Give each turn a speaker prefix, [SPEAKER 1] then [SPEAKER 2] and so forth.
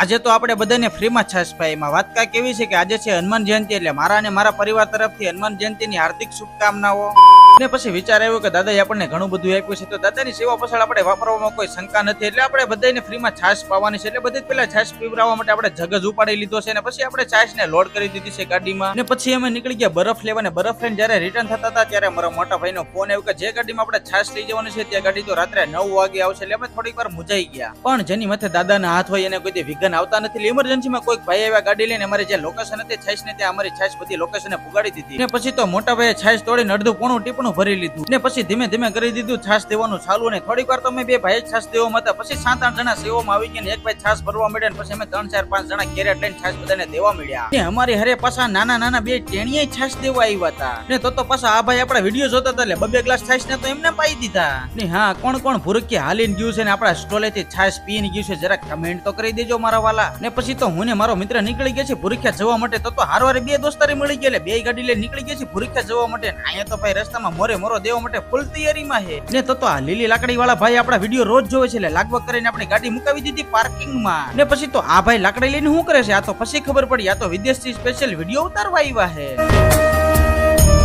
[SPEAKER 1] આજે તો આપણે બધાને ફ્રીમાં છાશ એમાં વાત કા કેવી છે કે આજે છે હનુમાન જયંતિ એટલે મારા અને મારા પરિવાર તરફથી હનુમાન જયંતિની હાર્દિક શુભકામનાઓ. ને પછી વિચાર આવ્યો કે દાદાએ આપણને ઘણું બધું આપ્યું છે, તો દાદાની સેવા પાછળ આપણે વાપરવામાં કોઈ શંકા નથી. એટલે આપણે બધાને ફ્રીમાં છાશ પાવાની છે. એટલે બધે પહેલા છાશ પીવડાવવા માટે આપણે જગજ ઉપાડી લીધો છે અને પછી આપણે છાશ ને લોડ કરી દીધી છે ગાડીમાં. ને પછી અમે નીકળી ગયા બરફ લેવા ને બરફ લઈને જ્યારે રિટર્ન થતા હતા ત્યારે મારા મોટા ભાઈનો ફોન આવ્યો કે જે ગાડીમાં આપણે છાશ લઈ જવાની છે તે ગાડી તો રાત્રે નવ વાગે આવશે. એટલે અમે થોડીક વાર મુજાઈ ગયા. પણ જેની માથે દાદાના હાથ હોય એને કોઈ વિઘન આવતા નથી. ઇમરજન્સીમાં કોઈક ભાઈ આવ્યા ગાડી લઈને અમારે જે લોકેશન હતી છાશ ને ત્યાં અમારી છાશ બધી લોકેશને પુગાડી દીધી. ને પછી તો મોટા ભાઈએ છાશ તોડીને અડધું પોણું ટીપણું ભરી લીધું ને પછી ધીમે ધીમે કરી દીધું છાશ દેવાનું ચાલુ અને થોડીક વાર તો અમે બે ભાઈ છાસ દેવામાં હતા. પછી સાત આઠ જણા સેવામાં આવી ગયા એક ભાઈ છાશ ભરવા મળ્યા પછી અમે ત્રણ ચાર પાંચ જણા કેરેટ લઈને છાસ બધાને દેવા મળ્યા. ને અમારી હરે પાછા નાના નાના બે ટેણીએ છાશ દેવા આવ્યા હતા. ને તો તો પાછા આ ભાઈ આપણા વીડિયો જોતા હતા એટલે બબે ગ્લાસ છાસ ને તો એમને પાઈ દીધા. ને હા, કોણ કોણ ભૂરકી હાલીને ગયું છે ને આપણા સ્ટોલેથી છાશ પીને ગયું છે જરા કમેન્ટ તો કરી દેજો મારા વાલા. ને પછી તો હું ને મારો મિત્ર નીકળી ગયા છે ભૂરખ્યા જવા માટે. તો તો હારવારે બે દોસ્તારી મળી ગયા એટલે બે ગાડી લઈને નીકળી ગયા છે ભૂરખ્યા જવા માટે. અહીંયા તો ભાઈ રસ્તામાં મોરે મોરો દેવા માટે ફૂલ તૈયારીમાં છે. ને તો તો આ લીલી લાકડી વાળા ભાઈ આપણા વીડિયો રોજ જોવે છે એટલે લાગવગ કરીને આપણી ગાડી મુકાવી દીધી પાર્કિંગમાં. ને પછી તો આ ભાઈ લાકડી લઈને શું કરે છે? આ તો પછી ખબર પડી, આ તો વિદેશથી સ્પેશિયલ વીડિયો ઉતારવા આવ્યા છે.